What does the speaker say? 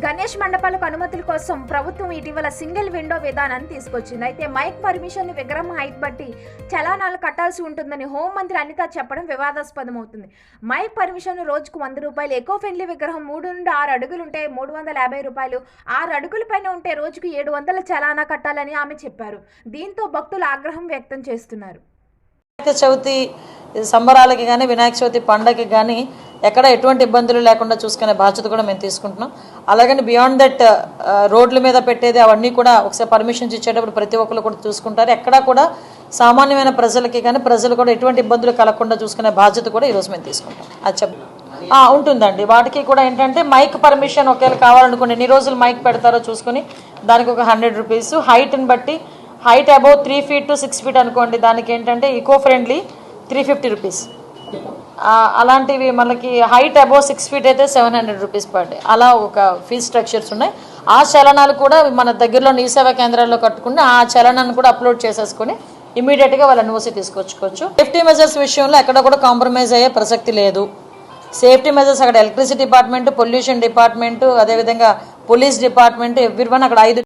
గణేష్ మండపాలకు అనుమతుల కోసం ప్రభుత్వం ఇటీవల సింగిల్ విండో విధానాన్ని తీసుకొచ్చింది. అయితే మైక్ పర్మిషన్ విగ్రహం హైట్ బట్టి చలానాలు కట్టాల్సి ఉంటుందని హోంమంత్రి అనిత చెప్పడం వివాదాస్పదం అవుతుంది మైక్ పర్మిషన్ రోజుకు వంద రూపాయలు ఎకో ఫ్రెండ్లీ విగ్రహం మూడు నుండి ఆరు అడుగులు ఉంటే మూడు వందల యాభై రూపాయలు ఆరు అడుగుల పైన ఉంటే రోజుకు ఏడు వందల చలానా కట్టాలని ఆమె చెప్పారు. దీంతో భక్తులు ఆగ్రహం వ్యక్తం చేస్తున్నారు. చవితి సంబరాలకి కానీ వినాయక చవితి పండగకి కానీ ఎక్కడ ఎటువంటి ఇబ్బందులు లేకుండా చూసుకునే బాధ్యత కూడా మేము తీసుకుంటున్నాం. అలాగని బియాండ్ దట్ uh, రోడ్ల మీద పెట్టేది అవన్నీ కూడా ఒకసారి పర్మిషన్స్ ఇచ్చేటప్పుడు ప్రతి ఒక్కరు కూడా చూసుకుంటారు. ఎక్కడా కూడా సామాన్యమైన ప్రజలకి కానీ ప్రజలు కూడా ఎటువంటి ఇబ్బందులు కలగకుండా చూసుకునే బాధ్యత కూడా ఈరోజు మేము తీసుకుంటాం. అది చెప్ ఉంటుందండి. వాటికి కూడా ఏంటంటే మైక్ పర్మిషన్ ఒకవేళ కావాలనుకోండి ఎన్ని రోజులు మైక్ పెడతారో చూసుకుని దానికి ఒక హండ్రెడ్ రూపీస్ హైట్ని బట్టి height above three feet to six feet అనుకోండి దానికి ఏంటంటే eco friendly three fifty rupees. అలాంటివి మనకి హైట్ అబౌవ్ సిక్స్ ఫీట్ అయితే seven hundred rupees per day. అలా ఒక ఫీజ్ స్ట్రక్చర్స్ ఉన్నాయి. ఆ చలనాలు కూడా మన దగ్గరలో నీ సేవా కేంద్రాల్లో కట్టుకుని ఆ చలనాన్ని కూడా అప్లోడ్ చేసేసుకొని ఇమీడియట్గా వాళ్ళ యూనివర్సిటీ తీసుకొచ్చుకోవచ్చు. సేఫ్టీ మెజర్స్ విషయంలో ఎక్కడ కూడా కాంప్రమైజ్ అయ్యే ప్రసక్తి లేదు. సేఫ్టీ మెజర్స్ అక్కడ ఎలక్ట్రిసిటీ డిపార్ట్మెంట్ పొల్యూషన్ డిపార్ట్మెంట్ అదేవిధంగా పోలీస్ డిపార్ట్మెంట్ ఎవ్రీ వన్ అక్కడ ఐదు